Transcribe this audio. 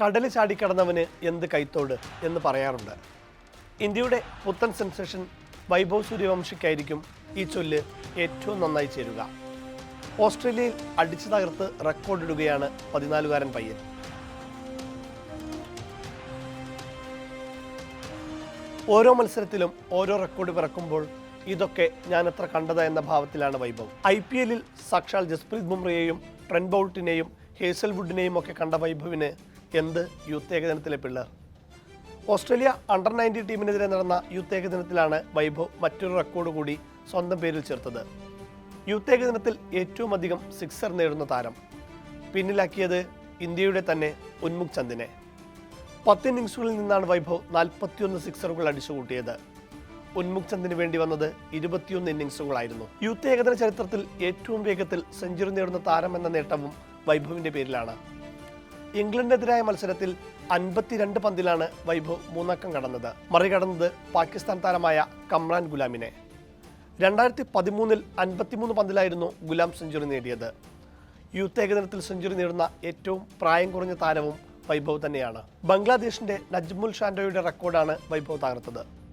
കടൽ ചാടിക്കടന്നവന് എന്ത് കൈത്തോട് എന്ന് പറയാറുണ്ട്. ഇന്ത്യയുടെ പുത്തൻ സെൻസേഷൻ വൈഭവ് സൂര്യവംശിക്കായിരിക്കും ഈ ചൊല്ല് ഏറ്റവും നന്നായി ചേരുക. ഓസ്ട്രേലിയയിൽ അടിച്ചു തകർത്ത് റെക്കോർഡിടുകയാണ് പതിനാലുകാരൻ പയ്യൻ. ഓരോ മത്സരത്തിലും ഓരോ റെക്കോർഡ് പിറക്കുമ്പോൾ ഇതൊക്കെ ഞാൻ എത്ര കണ്ടത് എന്ന ഭാവത്തിലാണ് വൈഭവ്. ഐ പി എല്ലിൽ സാക്ഷാൽ ജസ്പ്രീത് ബുംറയെയും ട്രെൻ ബൗൾട്ടിനെയും ഹേസൽവുഡിനെയും ഒക്കെ കണ്ട വൈഭവിന് എന്ത് യൂത്ത് ഏകദിനത്തിലെ പിള്ളേർ? ഓസ്ട്രേലിയ അണ്ടർ നയന്റി ടീമിനെതിരെ നടന്ന യൂത്ത് ഏകദിനത്തിലാണ് വൈഭവ് മറ്റൊരു റെക്കോർഡ് കൂടി സ്വന്തം പേരിൽ ചേർത്തത്. യൂത്ത് ഏകദിനത്തിൽ ഏറ്റവും അധികം സിക്സർ നേടുന്ന താരം. പിന്നിലാക്കിയത് ഇന്ത്യയുടെ തന്നെ ഉന്മുഖ് ചന്ദിനെ. പത്ത് ഇന്നിങ്സുകളിൽ നിന്നാണ് വൈഭവ് നാൽപ്പത്തിയൊന്ന് സിക്സറുകൾ അടിച്ചുകൂട്ടിയത്. ഉന്മുഖ് ചന്ദിന് വേണ്ടി വന്നത് ഇരുപത്തിയൊന്ന് ഇന്നിങ്സുകളായിരുന്നു യൂത്ത് ഏകദിന ചരിത്രത്തിൽ ഏറ്റവും വേഗത്തിൽ സെഞ്ചുറി നേടുന്ന താരം എന്ന നേട്ടവും വൈഭവിന്റെ പേരിലാണ്. ഇംഗ്ലണ്ടിനെതിരായ മത്സരത്തിൽ അൻപത്തിരണ്ട് പന്തിലാണ് വൈഭവ് മൂന്നക്കം കടന്നത്. മറികടന്നത് പാകിസ്ഥാൻ താരമായ കമ്രാൻ ഗുലാമിനെ. രണ്ടായിരത്തി പതിമൂന്നിൽ അൻപത്തിമൂന്ന് പന്തിലായിരുന്നു ഗുലാം സെഞ്ചുറി നേടിയത്. യൂത്ത് ഏകദിനത്തിൽ സെഞ്ചുറി നേടുന്ന ഏറ്റവും പ്രായം കുറഞ്ഞ താരവും വൈഭവ് തന്നെയാണ്. ബംഗ്ലാദേശിന്റെ നജ്മുൽ ഷാൻഡോയുടെ റെക്കോർഡാണ് വൈഭവ് തകർത്തത്.